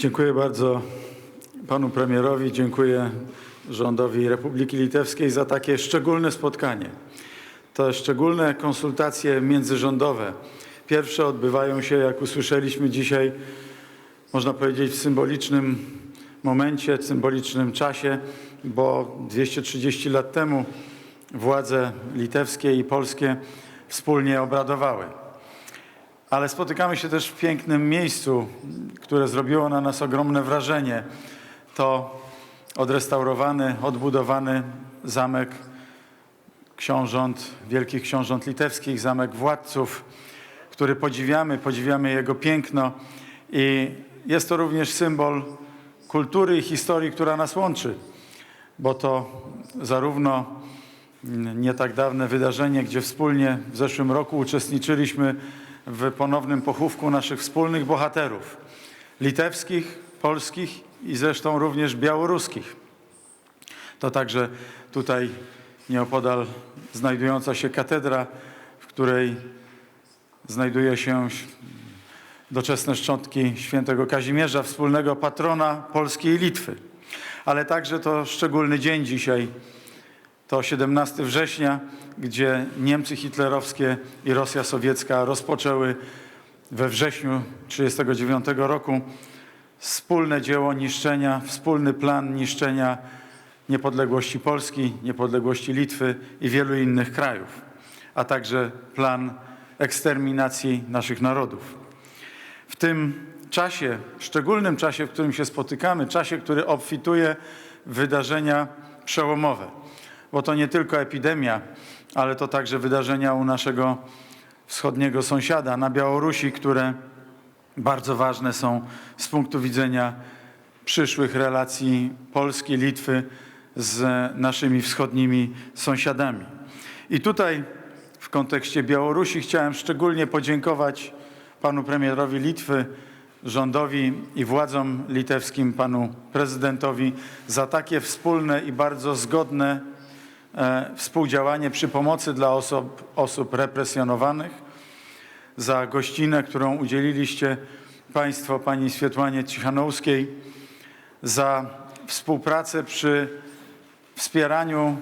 Dziękuję bardzo panu premierowi, dziękuję rządowi Republiki Litewskiej za takie szczególne spotkanie. Te szczególne konsultacje międzyrządowe. Pierwsze odbywają się, jak usłyszeliśmy dzisiaj, można powiedzieć w symbolicznym momencie, w symbolicznym czasie, bo 230 lat temu władze litewskie i polskie wspólnie obradowały. Ale spotykamy się też w pięknym miejscu, które zrobiło na nas ogromne wrażenie. To odrestaurowany, odbudowany zamek książąt, wielkich książąt litewskich, zamek władców, który podziwiamy, podziwiamy jego piękno i jest to również symbol kultury i historii, która nas łączy, bo to zarówno nie tak dawne wydarzenie, gdzie wspólnie w zeszłym roku uczestniczyliśmy w ponownym pochówku naszych wspólnych bohaterów litewskich, polskich i zresztą również białoruskich. To także tutaj nieopodal znajdująca się katedra, w której znajduje się doczesne szczątki świętego Kazimierza, wspólnego patrona Polski i Litwy. Ale także to szczególny dzień dzisiaj, to 17 września, gdzie Niemcy hitlerowskie i Rosja sowiecka rozpoczęły we wrześniu 1939 roku wspólne dzieło niszczenia, wspólny plan niszczenia niepodległości Polski, niepodległości Litwy i wielu innych krajów, a także plan eksterminacji naszych narodów. W tym czasie, szczególnym czasie, w którym się spotykamy, czasie, który obfituje w wydarzenia przełomowe, bo to nie tylko epidemia, ale to także wydarzenia u naszego wschodniego sąsiada na Białorusi, które bardzo ważne są z punktu widzenia przyszłych relacji Polski, Litwy z naszymi wschodnimi sąsiadami. I tutaj w kontekście Białorusi chciałem szczególnie podziękować panu premierowi Litwy, rządowi i władzom litewskim, panu prezydentowi za takie wspólne i bardzo zgodne współdziałanie przy pomocy dla osób, osób represjonowanych, za gościnę, którą udzieliliście Państwo pani Swietłanie Cichanowskiej, za współpracę przy wspieraniu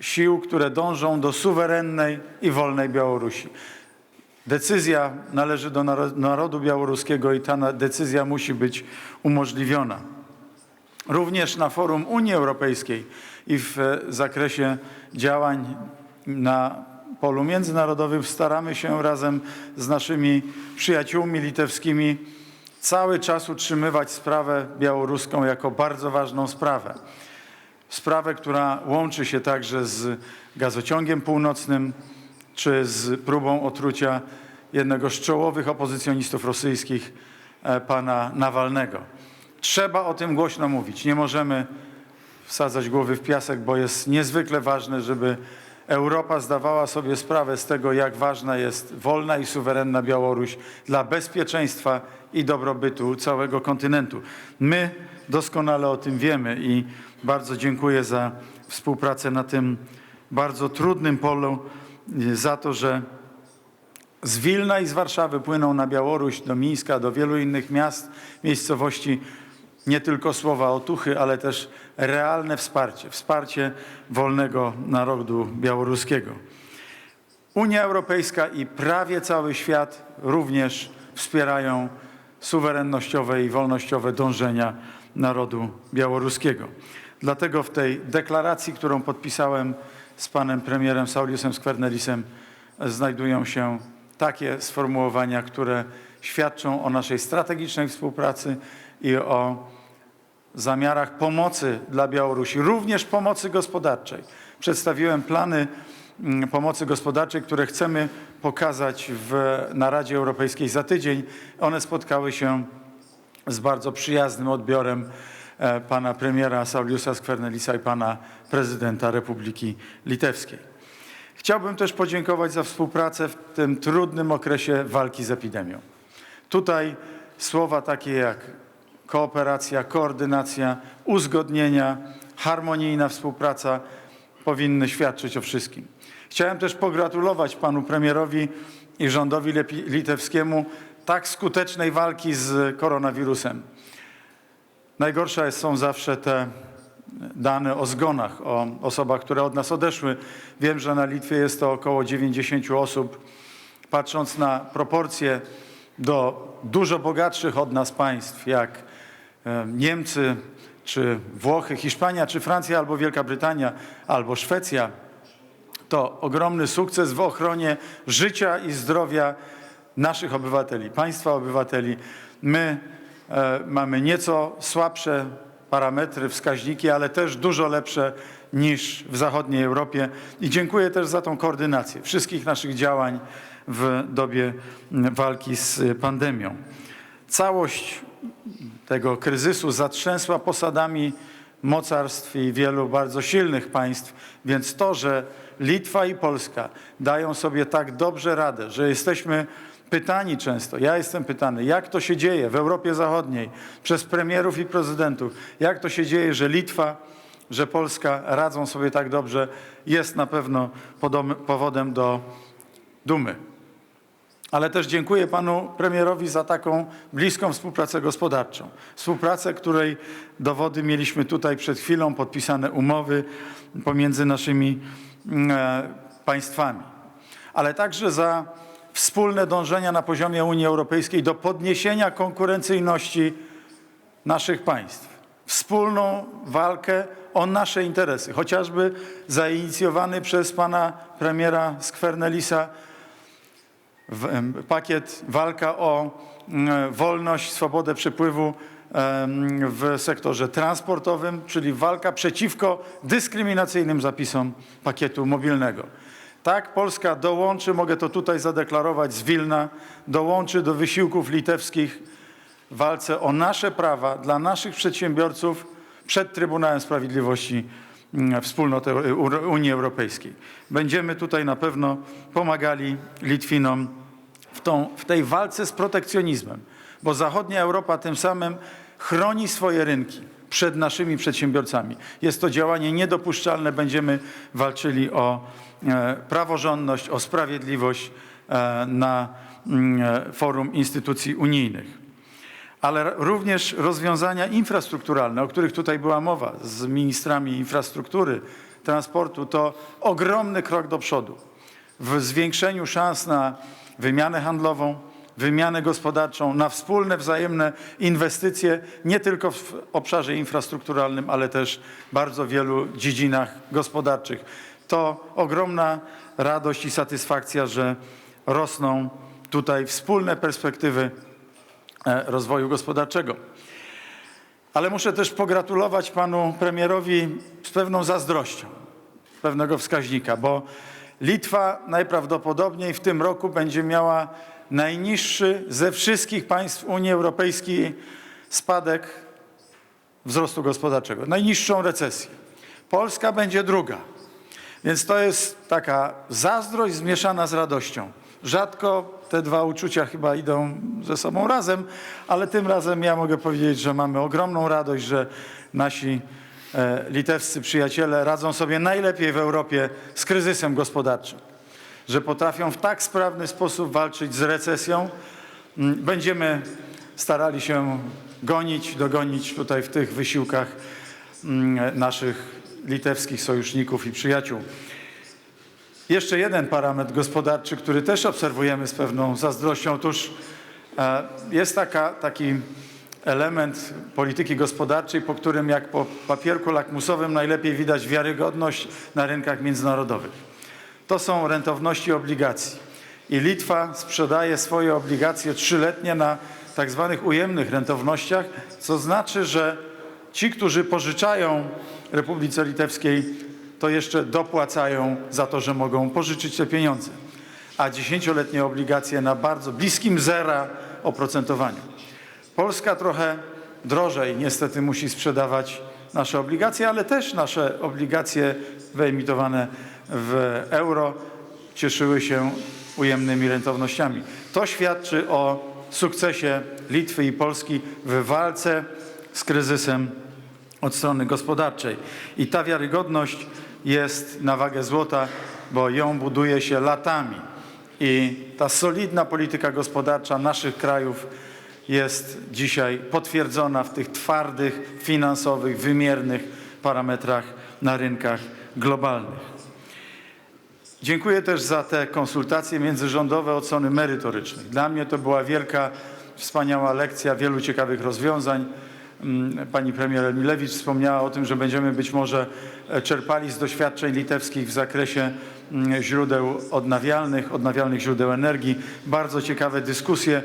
sił, które dążą do suwerennej i wolnej Białorusi. Decyzja należy do naro- narodu białoruskiego i ta decyzja musi być umożliwiona. Również na forum Unii Europejskiej i w zakresie działań na polu międzynarodowym staramy się razem z naszymi przyjaciółmi litewskimi cały czas utrzymywać sprawę białoruską jako bardzo ważną sprawę. Sprawę, która łączy się także z gazociągiem północnym, czy z próbą otrucia jednego z czołowych opozycjonistów rosyjskich, e, pana Nawalnego. Trzeba o tym głośno mówić. Nie możemy wsadzać głowy w piasek, bo jest niezwykle ważne, żeby Europa zdawała sobie sprawę z tego, jak ważna jest wolna i suwerenna Białoruś dla bezpieczeństwa i dobrobytu całego kontynentu. My doskonale o tym wiemy i bardzo dziękuję za współpracę na tym bardzo trudnym polu, y, za to, że z Wilna i z Warszawy płyną na Białoruś, do Mińska, do wielu innych miast, miejscowości nie tylko słowa otuchy, ale też realne wsparcie, wsparcie wolnego narodu białoruskiego. Unia Europejska i prawie cały świat również wspierają suwerennościowe i wolnościowe dążenia narodu białoruskiego. Dlatego w tej deklaracji, którą podpisałem z panem premierem Sauliusem Skwernelisem, znajdują się takie sformułowania, które świadczą o naszej strategicznej współpracy i o zamiarach pomocy dla Białorusi, również pomocy gospodarczej. Przedstawiłem plany mm, pomocy gospodarczej, które chcemy pokazać w, na Radzie Europejskiej za tydzień. One spotkały się z bardzo przyjaznym odbiorem e, pana premiera Sauliusa Skvernelisa i pana prezydenta Republiki Litewskiej. Chciałbym też podziękować za współpracę w tym trudnym okresie walki z epidemią. Tutaj słowa takie jak kooperacja, koordynacja, uzgodnienia, harmonijna współpraca powinny świadczyć o wszystkim. Chciałem też pogratulować panu premierowi i rządowi litewskiemu tak skutecznej walki z koronawirusem. Najgorsze są zawsze te dane o zgonach, o osobach, które od nas odeszły. Wiem, że na Litwie jest to około 90 osób. Patrząc na proporcje do dużo bogatszych od nas państw, jak Niemcy, czy Włochy, Hiszpania, czy Francja, albo Wielka Brytania, albo Szwecja, to ogromny sukces w ochronie życia i zdrowia naszych obywateli, państwa obywateli. My e, mamy nieco słabsze parametry, wskaźniki, ale też dużo lepsze niż w zachodniej Europie. I dziękuję też za tą koordynację wszystkich naszych działań w dobie walki z pandemią. Całość tego kryzysu zatrzęsła posadami mocarstw i wielu bardzo silnych państw, więc to, że Litwa i Polska dają sobie tak dobrze radę, że jesteśmy pytani często, ja jestem pytany, jak to się dzieje w Europie Zachodniej przez premierów i prezydentów, jak to się dzieje, że Litwa, że Polska radzą sobie tak dobrze, jest na pewno powodem do dumy. Ale też dziękuję panu premierowi za taką bliską współpracę gospodarczą. Współpracę, której dowody mieliśmy tutaj przed chwilą, podpisane umowy pomiędzy naszymi mm, e, państwami. Ale także za wspólne dążenia na poziomie Unii Europejskiej do podniesienia konkurencyjności naszych państw. Wspólną walkę o nasze interesy, chociażby zainicjowany przez pana premiera Skvernelisa pakiet walka o mm, wolność, swobodę przepływu w sektorze transportowym, czyli walka przeciwko dyskryminacyjnym zapisom pakietu mobilnego. Tak, Polska dołączy, mogę to tutaj zadeklarować z Wilna, dołączy do wysiłków litewskich w walce o nasze prawa dla naszych przedsiębiorców przed Trybunałem Sprawiedliwości mm, Wspólnoty Euro- Unii Europejskiej. Będziemy tutaj na pewno pomagali Litwinom w, tą, w tej walce z protekcjonizmem, bo zachodnia Europa tym samym chroni swoje rynki przed naszymi przedsiębiorcami. Jest to działanie niedopuszczalne. Będziemy walczyli o e, praworządność, o sprawiedliwość e, na mm, e, forum instytucji unijnych ale również rozwiązania infrastrukturalne, o których tutaj była mowa z ministrami infrastruktury, transportu, to ogromny krok do przodu w zwiększeniu szans na wymianę handlową, wymianę gospodarczą, na wspólne wzajemne inwestycje, nie tylko w obszarze infrastrukturalnym, ale też bardzo wielu dziedzinach gospodarczych. To ogromna radość i satysfakcja, że rosną tutaj wspólne perspektywy rozwoju gospodarczego. Ale muszę też pogratulować panu premierowi z pewną zazdrością pewnego wskaźnika, bo Litwa najprawdopodobniej w tym roku będzie miała najniższy ze wszystkich państw Unii Europejskiej spadek wzrostu gospodarczego, najniższą recesję. Polska będzie druga. Więc to jest taka zazdrość zmieszana z radością. Rzadko te dwa uczucia chyba idą ze sobą razem, ale tym razem ja mogę powiedzieć, że mamy ogromną radość, że nasi e, litewscy przyjaciele radzą sobie najlepiej w Europie z kryzysem gospodarczym, że potrafią w tak sprawny sposób walczyć z recesją. Mm, Będziemy starali się gonić, dogonić tutaj w tych wysiłkach mm, naszych litewskich sojuszników i przyjaciół. Jeszcze jeden parametr gospodarczy, który też obserwujemy z pewną zazdrością. Otóż e, jest taka, taki element polityki gospodarczej, po którym jak po papierku lakmusowym najlepiej widać wiarygodność na rynkach międzynarodowych. To są rentowności obligacji. I Litwa sprzedaje swoje obligacje trzyletnie na tak zwanych ujemnych rentownościach, co znaczy, że ci, którzy pożyczają Republice Litewskiej, to jeszcze dopłacają za to, że mogą pożyczyć te pieniądze. A dziesięcioletnie obligacje na bardzo bliskim zera oprocentowaniu. Polska trochę drożej niestety musi sprzedawać nasze obligacje, ale też nasze obligacje wyemitowane w euro cieszyły się ujemnymi rentownościami. To świadczy o sukcesie Litwy i Polski w walce z kryzysem od strony gospodarczej. I ta wiarygodność jest na wagę złota, bo ją buduje się latami. I ta solidna polityka gospodarcza naszych krajów jest dzisiaj potwierdzona w tych twardych, finansowych, wymiernych parametrach na rynkach globalnych. Dziękuję też za te konsultacje międzyrządowe od strony merytorycznej. Dla mnie to była wielka, wspaniała lekcja, wielu ciekawych rozwiązań. Mm, Pani premier Emilewicz wspomniała o tym, że będziemy być może e, czerpali z doświadczeń litewskich w zakresie mm, źródeł odnawialnych, odnawialnych źródeł energii. Bardzo ciekawe dyskusje,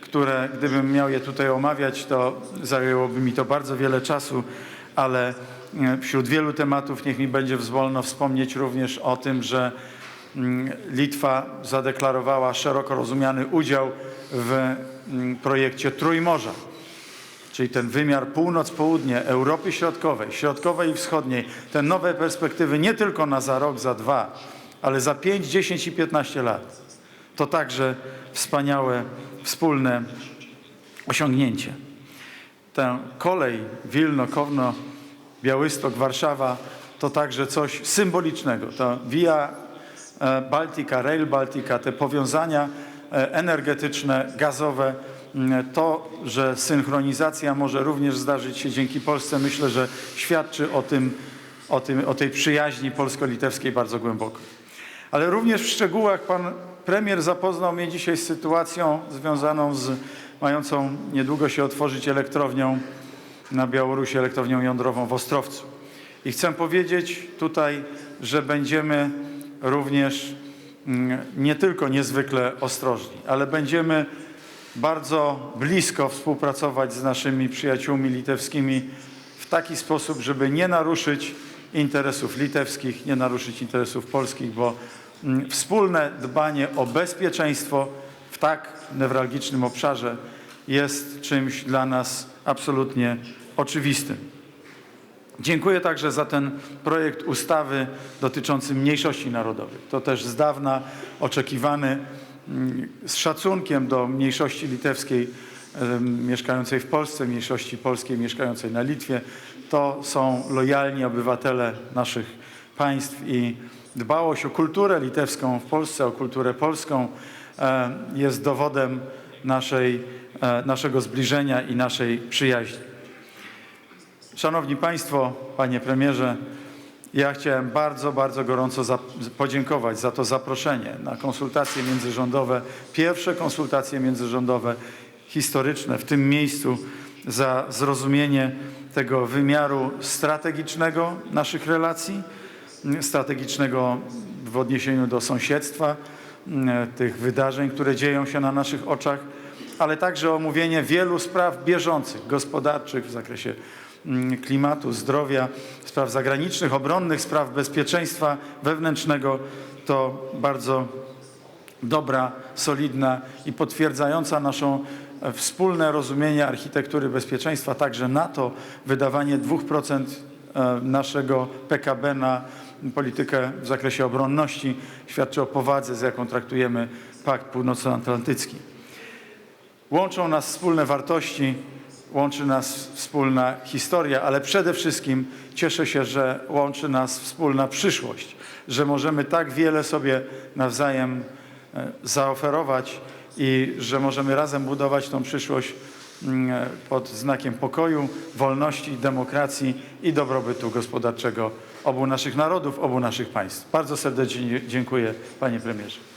które gdybym miał je tutaj omawiać, to zajęłoby mi to bardzo wiele czasu, ale e, wśród wielu tematów niech mi będzie wolno wspomnieć również o tym, że mm, Litwa zadeklarowała szeroko rozumiany udział w projekcie Trójmorza, czyli ten wymiar północ-południe Europy Środkowej, Środkowej i Wschodniej, te nowe perspektywy nie tylko na za rok, za dwa, ale za 5, 10 i 15 lat. To także wspaniałe, wspólne osiągnięcie. Tę kolej Wilno, Kowno, Białystok, Warszawa to także coś symbolicznego. To Via e, Baltica, Rail Baltica, te powiązania e, energetyczne, gazowe, to, że synchronizacja może również zdarzyć się dzięki Polsce, myślę, że świadczy o, tym, o, tym, o tej przyjaźni polsko-litewskiej bardzo głęboko. Ale również w szczegółach pan premier zapoznał mnie dzisiaj z sytuacją związaną z mającą niedługo się otworzyć elektrownią na Białorusi, elektrownią jądrową w Ostrowcu. I chcę powiedzieć tutaj, że będziemy również mm, nie tylko niezwykle ostrożni, ale będziemy bardzo blisko współpracować z naszymi przyjaciółmi litewskimi w taki sposób, żeby nie naruszyć interesów litewskich, nie naruszyć interesów polskich, bo mm, wspólne dbanie o bezpieczeństwo w tak newralgicznym obszarze jest czymś dla nas absolutnie oczywistym. Dziękuję także za ten projekt ustawy dotyczący mniejszości narodowych. To też z dawna oczekiwany z szacunkiem do mniejszości litewskiej mieszkającej w Polsce, mniejszości polskiej mieszkającej na Litwie. To są lojalni obywatele naszych państw i dbałość o kulturę litewską w Polsce, o kulturę polską jest dowodem naszej, e, naszego zbliżenia i naszej przyjaźni. Szanowni Państwo, Panie Premierze, ja chciałem bardzo, bardzo gorąco za, podziękować za to zaproszenie na konsultacje międzyrządowe, pierwsze konsultacje międzyrządowe historyczne w tym miejscu, za zrozumienie tego wymiaru strategicznego naszych relacji, strategicznego w odniesieniu do sąsiedztwa, m, tych wydarzeń, które dzieją się na naszych oczach, ale także omówienie wielu spraw bieżących, gospodarczych w zakresie mm, klimatu, zdrowia, spraw zagranicznych, obronnych, spraw bezpieczeństwa wewnętrznego. To bardzo dobra, solidna i potwierdzająca naszą e, wspólne rozumienie architektury bezpieczeństwa, także NATO, wydawanie 2% e, naszego PKB na politykę w zakresie obronności świadczy o powadze, z jaką traktujemy Pakt Północnoatlantycki. Łączą nas wspólne wartości, łączy nas wspólna historia, ale przede wszystkim cieszę się, że łączy nas wspólna przyszłość, że możemy tak wiele sobie nawzajem e, zaoferować i że możemy razem budować tą przyszłość mm, e, pod znakiem pokoju, wolności, demokracji i dobrobytu gospodarczego obu naszych narodów, obu naszych państw. Bardzo serdecznie dziękuję, panie premierze.